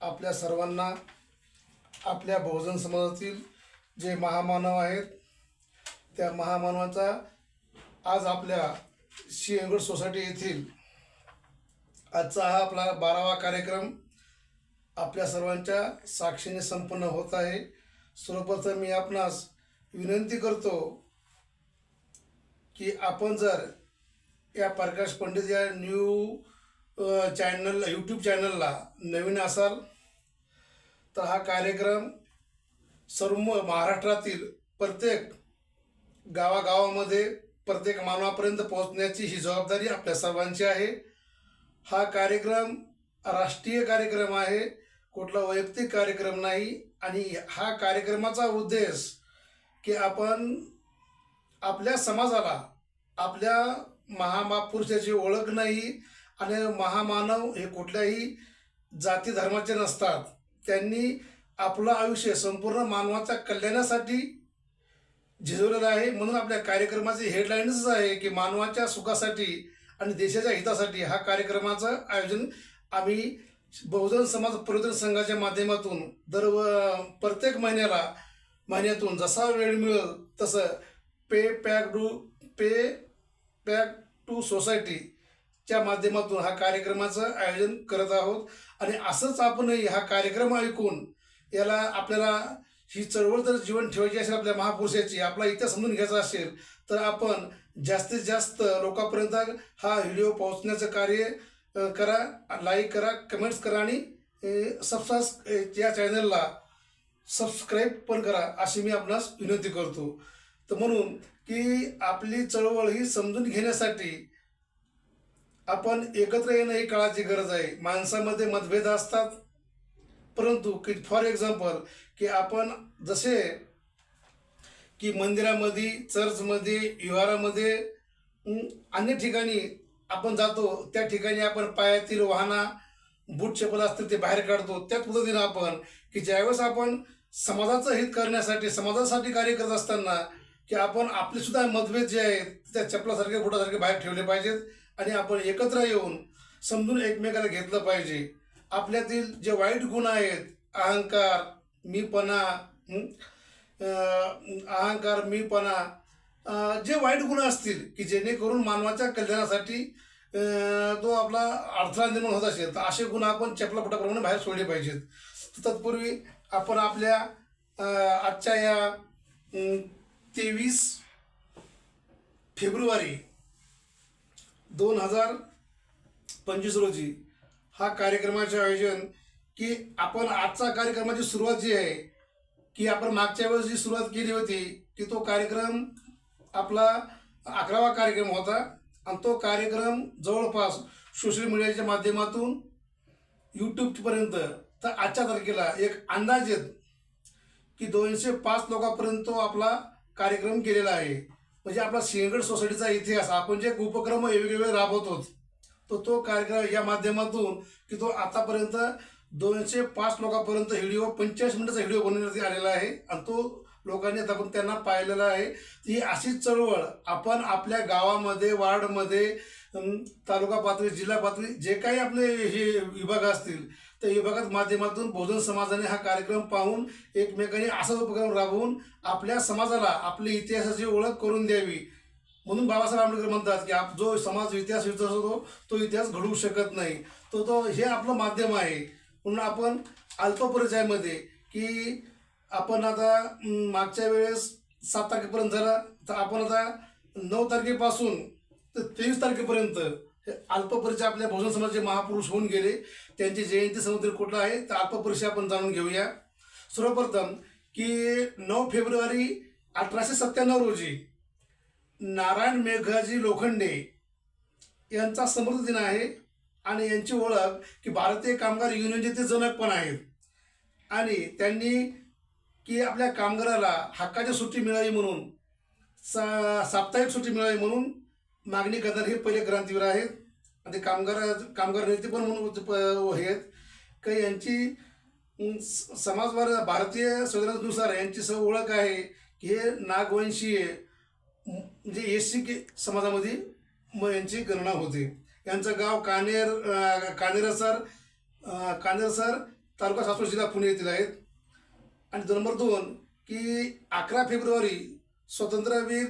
आपल्या सर्वांना आपल्या बहुजन समाजातील जे महामानव आहेत त्या महामानवाचा आज आपल्या सिंहगड सोसायटी येथील आजचा हा आपला बारावा कार्यक्रम आपल्या सर्वांच्या साक्षीने संपन्न होत आहे. सर्वप्रथम मी आपणास विनंती करतो की आपण जर या प्रकाश पंडित या न्यू चॅनलला यूट्यूब चॅनलला नवीन असाल तर हा कार्यक्रम सर्व महाराष्ट्रातील प्रत्येक गावागावामध्ये प्रत्येक मानवापर्यंत पोहोचण्याची ही जबाबदारी आपल्या सर्वांची आहे. हा कार्यक्रम राष्ट्रीय कार्यक्रम आहे कुठला वैयक्तिक कार्यक्रम नाही आणि हा कार्यक्रमाचा उद्देश की आपण आपल्या समाजाला आपल्या महापुरुषाची ओळख नाही आणि महामानव हे कुठल्याही जाती धर्माचे नसतात. त्यांनी आपलं आयुष्य संपूर्ण मानवाच्या कल्याणासाठी झिजवलेलं आहे. म्हणून आपल्या कार्यक्रमाची हेडलाईनच आहे की मानवाच्या सुखासाठी आणि देशाच्या हितासाठी हा कार्यक्रमाचं आयोजन आम्ही बहुजन समाज परिवर्तन संघाच्या माध्यमातून दर प्रत्येक महिन्याला महिन्यातून जसा वेळ मिळेल तसं pay back to pay back to society च्या माध्यमातून हा कार्यक्रमाचं आयोजन करत आहोत. आणि असंच आपणही हा कार्यक्रम ऐकून याला आपल्याला ही चळवळ जर जीवन ठेवायची असेल आपल्या महापुरुषाची आपला इतिहास समजून घ्यायचा असेल तर आपण जास्तीत जास्त लोकांपर्यंत हा व्हिडिओ पोहोचण्याचं कार्य करा लाईक करा कमेंट्स करा आणि सबस्क्राईब या चॅनलला सबस्क्राईब पण करा अशी मी आपणास विनंती करतो. तर म्हणून की आपली चळवळ ही समजून घेण्यासाठी आपण एकत्र येणं ही काळाची गरज आहे. माणसामध्ये मतभेद असतात. परंतु की फॉर एक्झाम्पल की आपण जसे की मंदिरामध्ये चर्चमध्ये विहारामध्ये अन्य ठिकाणी आपण जातो त्या ठिकाणी आपण पायातील वाहना बूट चपल असतील ते बाहेर काढतो. त्याच पद्धतीनं आपण की ज्यावेळेस आपण समाजाचं हित करण्यासाठी समाजासाठी कार्य करत असताना की आपण आपले सुद्धा मतभेद जे आहेत त्या चपलासारखे बुटासारखे बाहेर ठेवले पाहिजेत. आणि आपण एकत्र येऊन समजून एकमेकाला घेतलं पाहिजे. आपल्यातील जे वाईट गुण आहेत अहंकार मीपणा अहंकार मीपणा जे वाईट गुण असतील की जेणेकरून मानवाच्या कल्याणासाठी तो आपला अडथळा निर्माण होत असेल तर असे गुण आपण चपलापटाप्रमाणे बाहेर सोडले पाहिजेत. तत्पूर्वी आपण आपल्या आजच्या या तेवीस फेब्रुवारी दोन हजार पंचवीस रोजी हा कार्यक्रमाचे आयोजन की आपण आजचा कार्यक्रमाची सुरुवात जी आहे की आपण मागच्या वेळेस जी सुरुवात केली होती की तो कार्यक्रम आपला अकरावा कार्यक्रम होता. आणि तो कार्यक्रम जवळपास सोशल मीडियाच्या माध्यमातून यूट्यूबपर्यंत तर आजच्या तारखेला एक अंदाज येत की दोनशे पाच लोकांपर्यंत तो आपला कार्यक्रम केलेला आहे. म्हणजे आपला सिंहगड सोसायटीचा इतिहास आपण जे उपक्रम वेगवेगळे राबवतो तो तो कार्यक्रम या माध्यमातून की तो आतापर्यंत दोनशे पाच लोकांपर्यंत व्हिडिओ पंचेचाळीस मिनिटाचा व्हिडिओ बनवण्यात आलेला आहे आणि तो लोकांनी आता आपण त्यांना पाहिलेला आहे. ही अशीच चळवळ आपण आपल्या गावामध्ये वार्डमध्ये तालुका पातळी जिल्हा पातळी जे काही आपले हे विभाग असतील त्या विभागात माध्यमातून बहुजन समाजाने हा कार्यक्रम पाहून एकमेकांनी असाच उपक्रम राबवून आपल्या समाजाला आपली इतिहासाची ओळख करून द्यावी. म्हणून बाबासाहेब आंबेडकर म्हणतात की आप जो समाज इतिहास विचारतो तो इतिहास घडवू शकत नाही. तो तो हे आपलं माध्यम आहे. म्हणून आपण अल्प परिचयामध्ये की आपण आता मागच्या वेळेस सात तारखेपर्यंत झाला. तर आपण आता नऊ तारखेपासून तर तेवीस तारखेपर्यंत हे आपल्या बहुजन समाजाचे महापुरुष होऊन गेले. त्यांची जयंती समुद्र कुठला आहे? तर अल्पपरिचय आपण जाणून घेऊया. सर्वप्रथम की नऊ फेब्रुवारी अठराशे सत्त्याण्णव रोजी नारायण मेघाजी लोखंडे यांचा समृद्ध दिन आहे आणि यांची ओळख की भारतीय कामगार युनियनचे ते जनक पण आहेत. आणि त्यांनी की आपल्या कामगाराला हक्काची सुट्टी मिळावी म्हणून सा साप्ताहिक सुट्टी मिळावी म्हणून मागणी करणारे हे पहिले क्रांतीवीर आहेत. ते कामगार कामगार नेते पण म्हणून हे आहेत. काही यांची स- समाजवाद भारतीय संविधानानुसार यांची स ओळख आहे की हे नागवंशीय म्हणजे एस सी के समाजामध्ये मग यांची गणना होते. यांचं गाव कानेर कानेरसर कानेरसर सर तालुका सासवड जिल्हा पुणे येथील आहेत. आणि नंबर दोन की अकरा फेब्रुवारी स्वातंत्र्यवीर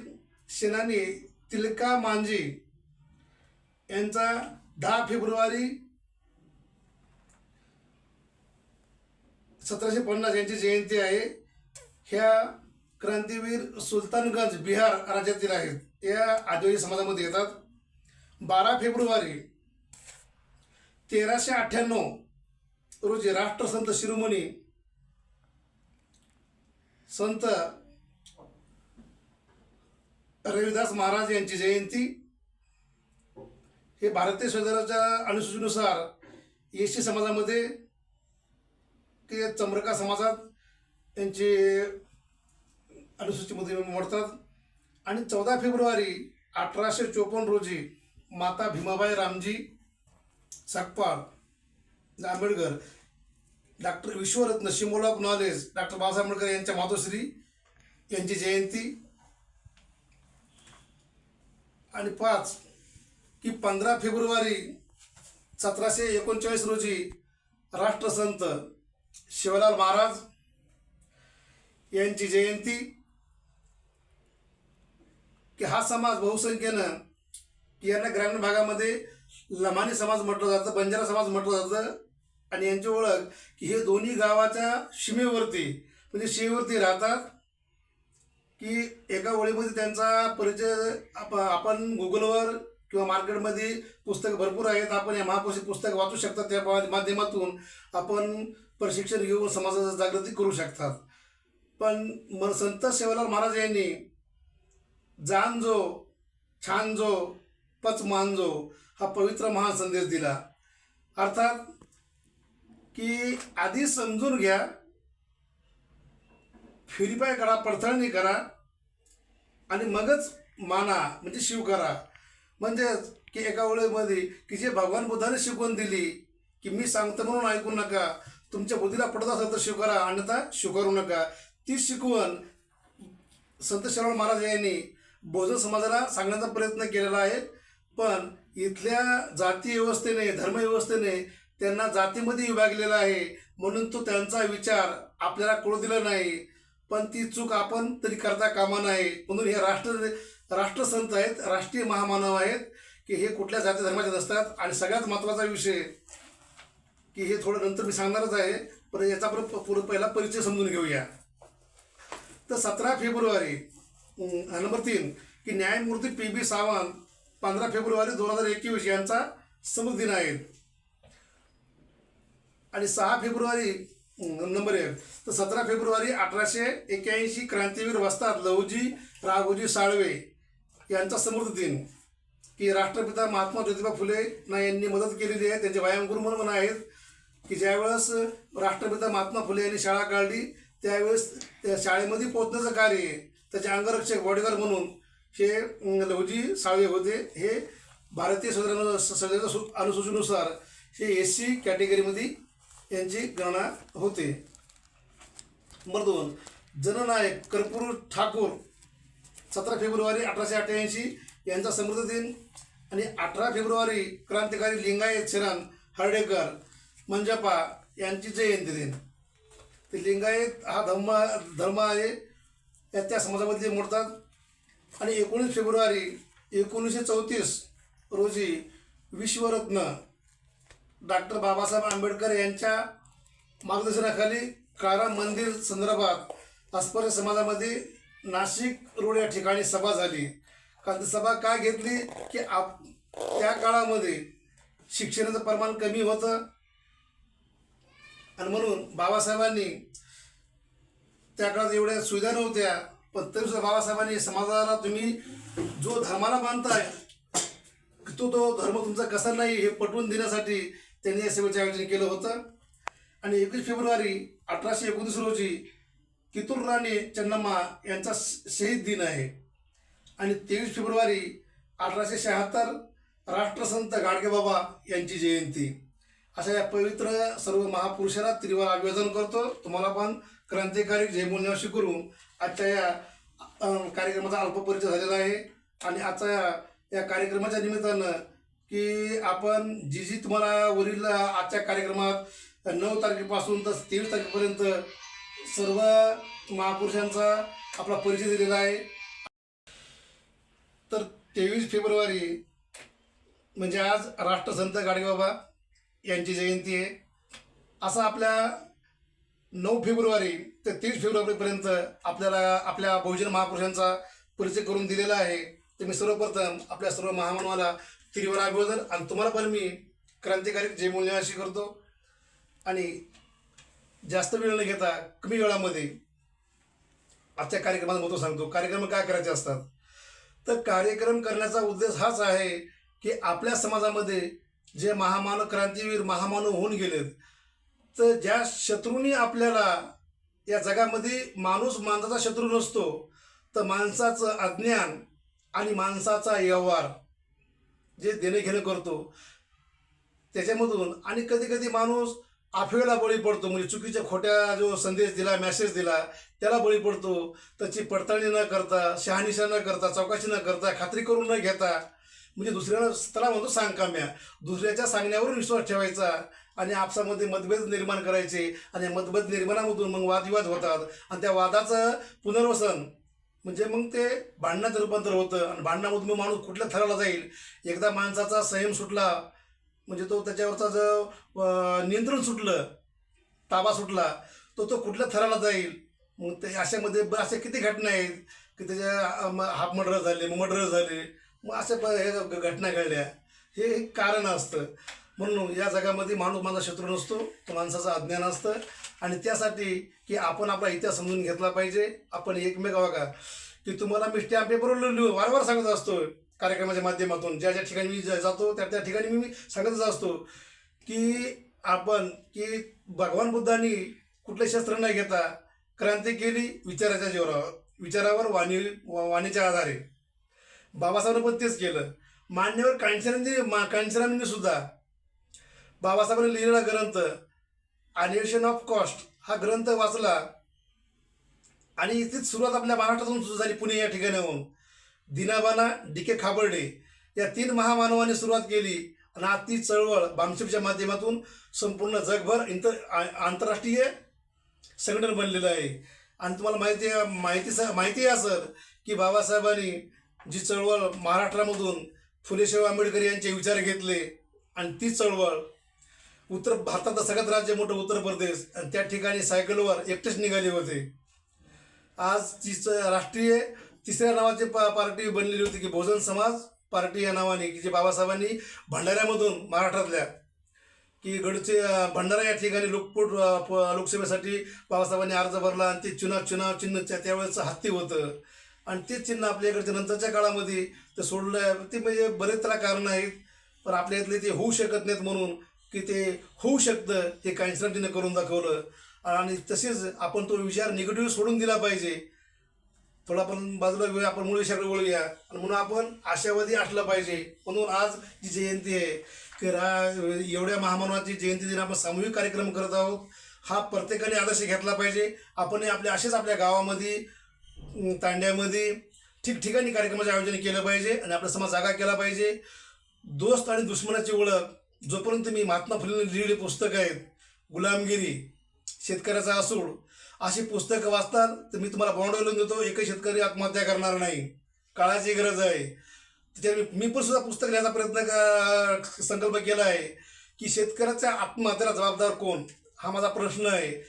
सेनानी तिलका मांझी यांचा दहा फेब्रुवारी सतराशे पन्नास यांची जयंती आहे. ह्या क्रांतीवीर सुलतानगंज बिहार राज्यातील आहेत. या आदिवासी समाजामध्ये येतात. बारा फेब्रुवारी तेराशे अठ्ठ्याण्णव रोजी राष्ट्रसंत शिरोमणी संत रविदास महाराज यांची जयंती. हे भारतीय संविधानाच्या अनुसूचीनुसार एसटी समाजामध्ये ते चमरका समाजात त्यांचे अनुसूचीमध्ये मोडतात. आणि चौदा फेब्रुवारी अठराशे चोपन्न रोजी माता Bhimabai Ramji Sakpal Ambedkar doctor विश्वरत्न symbol of knowledge doctor Babasaheb Ambedkar यांच्या मातोश्री यांची जयंती आणि पाच की पंधरा फेब्रुवारी सतराशे एकोणचाळीस रोजी राष्ट्रसंत शिवलाल महाराज यांची जयंती. की हा समाज बहुसंख्येनं यांना ग्रामीण भागामध्ये लमानी समाज म्हटलं जातं बंजारा समाज म्हटलं जातं आणि यांची ओळख की हे दोन्ही गावाच्या सीमेवरती म्हणजे सीमेवरती राहतात. की एका ओळीमध्ये त्यांचा परिचय आप आपण गुगलवर किंवा मार्केटमध्ये पुस्तकं भरपूर आहेत. आपण या महापुरुष पुस्तक वाचू शकतात. त्या माध्यमातून आपण प्रशिक्षण घेऊन समाजाची जागृती करू शकतात. पण म संत सेवालाल महाराज यांनी जाणजो छानजो पच मानजो हा पवित्र महान संदेश दिला. अर्थात की आधी समजून घ्या फिरीपाय करा पडताळणी करा आणि मगच माना म्हणजे शिव करा म्हणजेच की एका वेळेमध्ये की जे भगवान बुद्धाने शिकवण दिली की मी सांगतो म्हणून ऐकू नका तुमच्या बुद्धीला पडत असेल तर शिव अन्यथा स्वीकारू नका. ती शिकवण संत शरवण महाराज यांनी बोजन समाजाला सांगण्याचा प्रयत्न केलेला आहे. पण इथल्या जाती व्यवस्थेने धर्मव्यवस्थेने त्यांना जातीमध्ये विभागलेला आहे. म्हणून तो त्यांचा विचार आपल्याला कळू दिला नाही. पण ती चूक आपण तरी करता कामा नाही म्हणून हे राष्ट्र राष्ट्रसंत आहेत राष्ट्रीय महामानव आहेत की हे कुठल्या जाती धर्माचे नसतात. आणि सगळ्यात महत्त्वाचा विषय की हे थोडं नंतर मी सांगणारच आहे पण याचा आपण पुढे पहिला परिचय समजून घेऊया. तर सतरा फेब्रुवारी नंबर तीन की न्यायमूर्ती पी बी सावंत पंधरा फेब्रुवारी दोन हजार एकवीस यांचा समजदिन दिन आहे आणि सहा फेब्रुवारी नंबर एक तर सतरा फेब्रुवारी अठराशे एक्क्याऐंशी क्रांतीवीर वस्तात लहुजी राघोजी साळवे. यांचा समृद्ध दिन की राष्ट्रपिता महात्मा ज्योतिबा फुले ना यांनी मदत केलेली आहे त्यांचे व्यायामगुरू म्हणून आहेत की ज्यावेळेस राष्ट्रपिता महात्मा फुले यांनी शाळा काढली त्यावेळेस त्या शाळेमध्ये पोहोचण्याचं कार्य त्याचे अंगरक्षक बॉडीगार्ड म्हणून हे अं, लहुजी साळवे होते. हे भारतीय संविधान संविधानाच्या सु- अनुसूचीनुसार हे एस सी कॅटेगरीमध्ये यांची गणना होते. नंबर दोन जननायक कर्पूर ठाकूर सतरा फेब्रुवारी अठराशे अठ्ठ्याऐंशी यांचा समृद्ध दिन. आणि अठरा फेब्रुवारी क्रांतिकारी लिंगायत शरण हर्डेकर मंजप्पा यांची जयंती दिन. ते लिंगायत हा धर्म धर्म आहे. या त्या समाजामध्ये मोडतात. आणि एकोणीस फेब्रुवारी एकोणीसशे चौतीस रोजी विश्वरत्न डॉक्टर बाबासाहेब आंबेडकर यांच्या मार्गदर्शनाखाली कारा मंदिर संदर्भात अस्पृश्य समाजामध्ये नाशिक रोड या ठिकाणी सभा झाली. कारण ती सभा काय घेतली? की आप त्या काळामध्ये शिक्षणाचं प्रमाण कमी होतं. आणि म्हणून बाबासाहेबांनी त्या काळात एवढ्या सुविधा नव्हत्या. पण तरीसुद्धा बाबासाहेबांनी समाजाला तुम्ही जो धर्माला मानताय तो तो धर्म तुमचा कसा नाही हे पटवून देण्यासाठी त्यांनी या सेवेचे आयोजन केलं होतं. आणि एकवीस फेब्रुवारी अठराशे एकोणीस रोजी कितूर राणी चन्नम्मा यांचा शहीद दिन आहे. आणि तेवीस फेब्रुवारी अठराशे शहात्तर राष्ट्रसंत गाडगेबाबा यांची जयंती. अशा या पवित्र सर्व महापुरुषाला त्रिवार अभिवादन करतो. तुम्हाला पण क्रांतिकारी जयमूल्यवाशी करून आजच्या या कार्यक्रमाचा अल्प परिचय झालेला आहे. आणि आजच्या या- या कार्यक्रमाच्या निमित्तानं की आपण जी जी तुम्हाला वरील आजच्या कार्यक्रमात नऊ तारखेपासून तर तेवीस तारखेपर्यंत सर्व महापुरुषांचा आपला परिचय दिलेला आहे. तर तेवीस फेब्रुवारी म्हणजे आज राष्ट्रसंत गाडगेबाबा यांची जयंती आहे. असं आपल्या नऊ फेब्रुवारी ते तीस फेब्रुवारीपर्यंत आपल्याला आपल्या बहुजन महापुरुषांचा परिचय करून दिलेला आहे. तर मी सर्वप्रथम आपल्या सर्व महामानवाला तिरुवर अभिवादन आणि तुम्हाला पण मी क्रांतिकारी जय अशी करतो. आणि जास्त वेळ न घेता कमी वेळामध्ये आजच्या कार्यक्रमात महत्त्व सांगतो. कार्यक्रम काय करायचे असतात? तर कार्यक्रम करण्याचा उद्देश हाच आहे की आपल्या समाजामध्ये जे महामानव क्रांतीवीर महामानव होऊन गेलेत तर ज्या शत्रूंनी आपल्याला या जगामध्ये माणूस माणसाचा शत्रू नसतो तर माणसाचं अज्ञान आणि माणसाचा व्यवहार जे देणे घेणं करतो त्याच्यामधून आणि कधी कधी माणूस आफवेला बळी पडतो. म्हणजे चुकीच्या खोट्या जो संदेश दिला मेसेज दिला त्याला बळी पडतो. त्याची पडताळणी न करता शहानिशा न करता चौकशी न करता खात्री करून न घेता म्हणजे दुसऱ्याला त्याला म्हणतो सांगकाम्या. दुसऱ्याच्या सांगण्यावरून विश्वास ठेवायचा आणि आपसामध्ये मतभेद निर्माण करायचे आणि मतभेद निर्माणामधून मग वादविवाद होतात. आणि त्या वादाचं पुनर्वसन म्हणजे मग ते भांडणाचं रूपांतर होतं. आणि भांडणामधून मग माणूस कुठल्या थराला जाईल? एकदा माणसाचा संयम सुटला म्हणजे तो त्याच्यावरचा जो नियंत्रण सुटलं ताबा सुटला तो तो कुठल्या थराला जाईल? मग ते अशामध्ये ब- अशा किती घटना आहेत की त्याच्या हाफ मर्डर झाले मग मर्डर झाले मग अशा प- हे घटना घडल्या. हे एक कारण असतं. म्हणून या जगामध्ये माणूस माझा शत्रू नसतो तो माणसाचं अज्ञान असतं. आणि त्यासाठी की आपण आपला इतिहास समजून घेतला पाहिजे. आपण एकमेक बघा. की तुम्हाला मी स्टॅम्प पेपरवर लिहू वारंवार सांगत असतो कार्यक्रमाच्या माध्यमातून ज्या ज्या ठिकाणी मी जातो त्या त्या ठिकाणी मी सांगतच असतो की आपण की भगवान बुद्धांनी कुठले शस्त्र न घेता क्रांती केली विचाराच्या जोरावर. विचारावर वाणी वा- वाणीच्या आधारे. बाबासाहेबांनी पण तेच केलं. मान्यवर कांचरांनी मा कांचरांनी सुद्धा बाबासाहेबांनी लिहिलेला ग्रंथ अनिवेशन ऑफ कॉस्ट हा ग्रंथ वाचला आणि इथेच सुरुवात आपल्या महाराष्ट्रातून सुरू झाली पुणे या ठिकाणाहून. दिनाबाना डी के खाबर्डे या तीन महामानवाने सुरुवात केली आणि आज ती चळवळ बामशेपच्या माध्यमातून संपूर्ण जगभर इंतर आंतरराष्ट्रीय संघटन बनलेलं आहे. आणि तुम्हाला माहिती माहिती माहिती आहे असं की बाबासाहेबांनी जी चळवळ महाराष्ट्रामधून फुलेशाहू आंबेडकर यांचे विचार घेतले आणि ती चळवळ उत्तर भारताचं सगळ्यात राज्य मोठं उत्तर प्रदेश आणि त्या ठिकाणी सायकलवर एकटेच निघाले होते. आज तिच राष्ट्रीय तिसऱ्या नावाची पा पार्टी बनलेली होती की बहुजन समाज पार्टी या नावाने की जे बाबासाहेबांनी भंडाऱ्यामधून महाराष्ट्रातल्या की गडचे भंडारा या ठिकाणी लोकपोट लोकसभेसाठी बाबासाहेबांनी अर्ज भरला आणि ते चुनाव चुनाव चिन्हच्या त्यावेळेचं हत्ती होतं. आणि तेच चिन्ह आपल्या इकडच्या नंतरच्या काळामध्ये ते सोडलं ते म्हणजे बरेच त्याला कारण आहेत पण आपल्या इथले ते होऊ शकत नाहीत म्हणून की ते होऊ शकतं हे कांचनाटीनं करून दाखवलं. आणि तसेच आपण तो विचार निगेटिव्ह सोडून दिला पाहिजे. थोडा आपण बाजूला घेऊया आपण मूळ विषयाकडे वळूया. आणि म्हणून आपण आशावादी असलं पाहिजे. म्हणून आज जी जयंती आहे की रा एवढ्या महामानवाची जयंती दिन आपण सामूहिक कार्यक्रम करत आहोत हा प्रत्येकाने आदर्श घेतला पाहिजे. आपण आपले असेच आपल्या गावामध्ये तांड्यामध्ये ठिकठिकाणी कार्यक्रमाचे आयोजन केलं पाहिजे आणि आपला समाज जागा केला पाहिजे. दोस्त आणि दुश्मनाची ओळख जोपर्यंत मी महात्मा फुलेने लिहिलेली पुस्तकं आहेत गुलामगिरी शेतकऱ्याचा असूड अशी पुस्तकं वाचतात तर मी तुम्हाला बॉन्ड लिहून देतो एकही शेतकरी आत्महत्या करणार नाही. काळाची गरज आहे. त्याच्या मी- पण सुद्धा पुस्तक लिहायचा प्रयत्न संकल्प केला आहे की शेतकऱ्याच्या आत्महत्येला जबाबदार कोण? हा माझा प्रश्न आहे.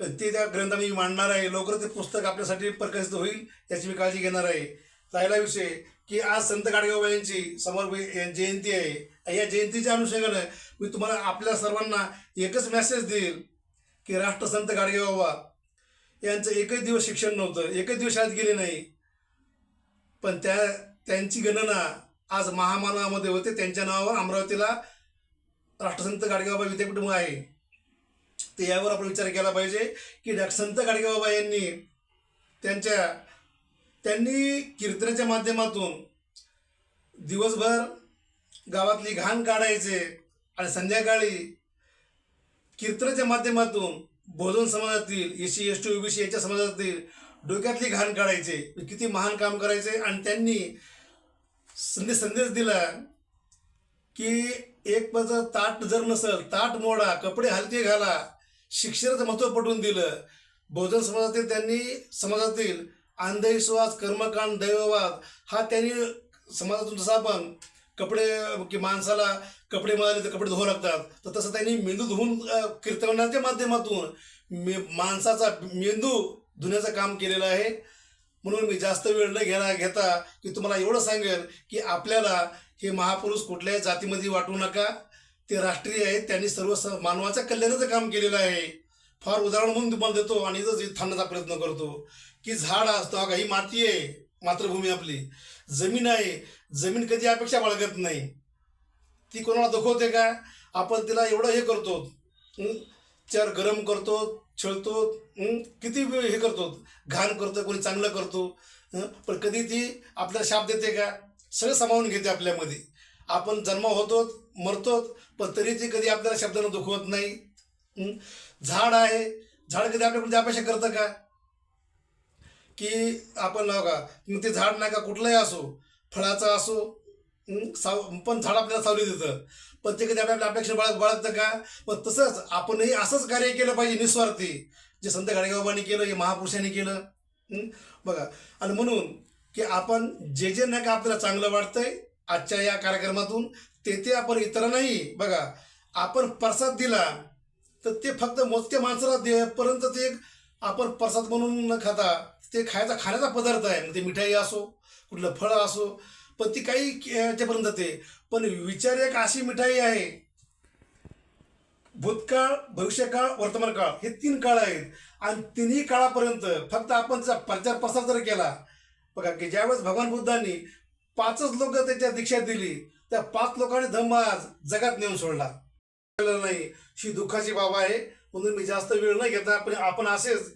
ते त्या ग्रंथ मी मांडणार आहे. लवकर ते पुस्तक आपल्यासाठी प्रकाशित होईल याची मी काळजी घेणार आहे. राहिला विषय की आज संत गाडगेबाबा यांची समोर जयंती आहे. या जयंतीच्या अनुषंगानं मी तुम्हाला आपल्या सर्वांना एकच मेसेज देईल की राष्ट्रसंत गाडगेबाबा यांचं एकच दिवस शिक्षण नव्हतं एकच दिवस शाळेत गेले नाही. पण त्या त्यांची गणना आज महामानवामध्ये होते. त्यांच्या नावावर अमरावतीला राष्ट्रसंत गाडगेबाबा विद्यापीठ आहे. तर यावर आपण विचार केला पाहिजे की संत गाडगेबाबा यांनी त्यांच्या त्यांनी कीर्तनाच्या माध्यमातून दिवसभर गावातली घाण काढायचे आणि संध्याकाळी कीर्तनाच्या माध्यमातून बहुजन समाजातील S C S T OBC याच्या समाजातील डोक्यातली घाण काढायचे. किती महान काम करायचे आणि त्यांनी संदेश संदेश दिला की एक पद ताट जर नसल ताट मोडा कपडे हलके घाला शिक्षणाचं महत्त्व पटवून दिलं. बहुजन समाजातील त्यांनी समाजातील अंधविश्वास कर्मकांड दैववाद हा त्यांनी समाजातून जसा आपण कपडे की माणसाला कपडे मिळाले तर कपडे धुवा लागतात. तर तसं त्यांनी मेंदू धुवून कीर्तनाच्या माध्यमातून मे माणसाचा मेंदू धुण्याचं काम केलेलं आहे. म्हणून मी जास्त वेळ न घेणार घेता की तुम्हाला एवढं सांगेल की आपल्याला हे महापुरुष कुठल्याही जातीमध्ये वाटू नका. ते राष्ट्रीय आहेत त्यांनी सर्व स मानवाच्या कल्याणाचं काम केलेलं आहे. फार उदाहरण म्हणून तुम्हाला देतो आणि इथंच थांबण्याचा प्रयत्न करतो. की झाड असतो अगा ही माती आहे मातृभूमी आपली. जमीन आहे. जमीन कधी अपेक्षा बाळगत नाही. ती कोणाला दुखवते का? आपण तिला एवढं हे करतो. चार गरम करतो छळतो. किती हे करतो? घाण करतो कोणी चांगलं करतो. पण कधी ती आपल्याला शाप देते का? सगळं सामावून घेते आपल्यामध्ये. आपण जन्म होतो मरतो पण तरी ती कधी आपल्याला शब्दानं दुखवत नाही. झाड आहे. झाड कधी आपल्याकडे अपेक्षा करतं का? की आपण लाव का? मग ते झाड नाही का कुठलंही असो फळाचं असो साव पण झाड आपल्याला सावली देतं. पण ते कधी आपल्या अपेक्षा बाळग बाळगतं का? पण तसंच आपणही असंच कार्य केलं पाहिजे निस्वार्थी. जे संत गाडेगाबांनी केलं हे महापुरुषांनी केलं बघा. आणि म्हणून की आपण जे जे नाही का आपल्याला चांगलं वाटतंय आजच्या या कार्यक्रमातून ते ते आपण इतरांनाही बघा आपण प्रसाद दिला तर ते फक्त मोजक्या माणसाला दे पर्यंत ते एक आपण प्रसाद म्हणून न खाता ते खायचा खाण्याचा पदार्थ आहे. मग ते मिठाई असो कुठलं फळ असो पण ती काही याच्यापर्यंत ते. पण विचार एक अशी मिठाई आहे. भूतकाळ भविष्यकाळ वर्तमान काळ हे तीन काळ आहेत. आणि तिन्ही काळापर्यंत फक्त आपण त्याचा प्रचार प्रसार जर केला बघा की ज्यावेळेस भगवान बुद्धांनी पाचच लोक त्याच्या दीक्षा दिली त्या पाच लोकांनी धम्म आज जगात नेऊन सोडला. नाही ही दुःखाची बाब आहे. म्हणून मी जास्त वेळ न घेता पण आपण असेच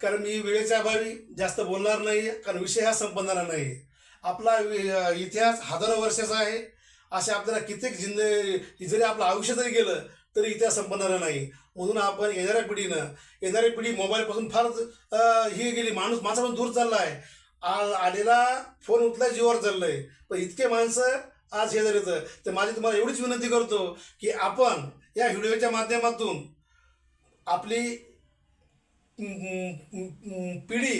कारण मी वेळेच्या अभावी जास्त बोलणार नाही कारण विषय हा संपणार नाही. आपला वि- इतिहास हजारो वर्षाचा आहे. असे आपल्याला कित्येक जिंद जरी आपलं आयुष्य जरी गेलं तरी इतिहास संपणार नाही. म्हणून आपण येणाऱ्या पिढीनं येणारी पिढी मोबाईलपासून फार ही गेली. माणूस माणसापासून दूर चालला आहे आ- आलेला फोन उठला जीवावर चाललंय. पण इतके माणसं आज हे झाले तर माझी तुम्हाला एवढीच विनंती करतो की आपण या व्हिडिओच्या माध्यमातून आपली पिढी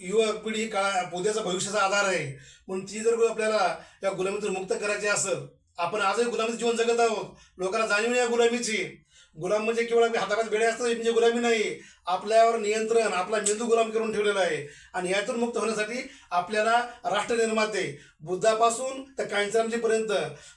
युवा पिढी काळा उद्याचा भविष्याचा आधार आहे. म्हणून ती जर आपल्याला या गुलामीतून मुक्त करायची असं आपण आजही गुलामीचं जीवन जगत आहोत. लोकांना जाणीव नाही या गुलामीची. गुलाम म्हणजे केवळ आपल्या हातापात बेडे असतात म्हणजे गुलामी नाही. आपल्यावर नियंत्रण आपला मेंदू गुलाम करून ठेवलेला आहे. आणि यातून मुक्त होण्यासाठी आपल्याला राष्ट्रनिर्माते बुद्धापासून तर कांचरामजीपर्यंत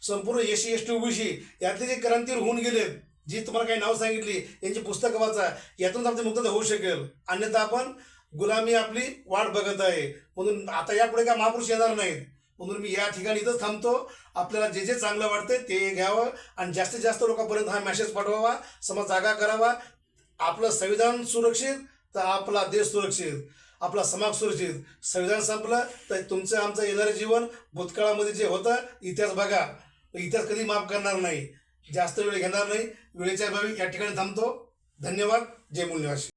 संपूर्ण एसी एस टी ओबीसी यातले जे क्रांतीवर होऊन गेलेत जी तुम्हाला काही नाव सांगितली यांची पुस्तकं वाचा यातून आमची मुक्तता होऊ शकेल. अन्यथा आपण गुलामी आपली वाट बघत आहे. म्हणून आता यापुढे काय महापुरुष येणार नाहीत. म्हणून मी या ठिकाणी इथंच थांबतो. आपल्याला जे जे चांगलं वाटतंय ते घ्यावं आणि जास्तीत जास्त लोकांपर्यंत हा मेसेज पाठवावा. समाज जागा करावा. आपलं संविधान सुरक्षित तर आपला देश सुरक्षित. आपला समाज सुरक्षित. संविधान संपलं तर तुमचं आमचं येणारं जीवन भूतकाळामध्ये जे होतं इतिहास बघा. इतिहास कधी माफ करणार नाही. जास्त वेळ घेणार नाही. वेळेच्या अभावी या ठिकाणी थांबतो. धन्यवाद. जय मूल्यवासी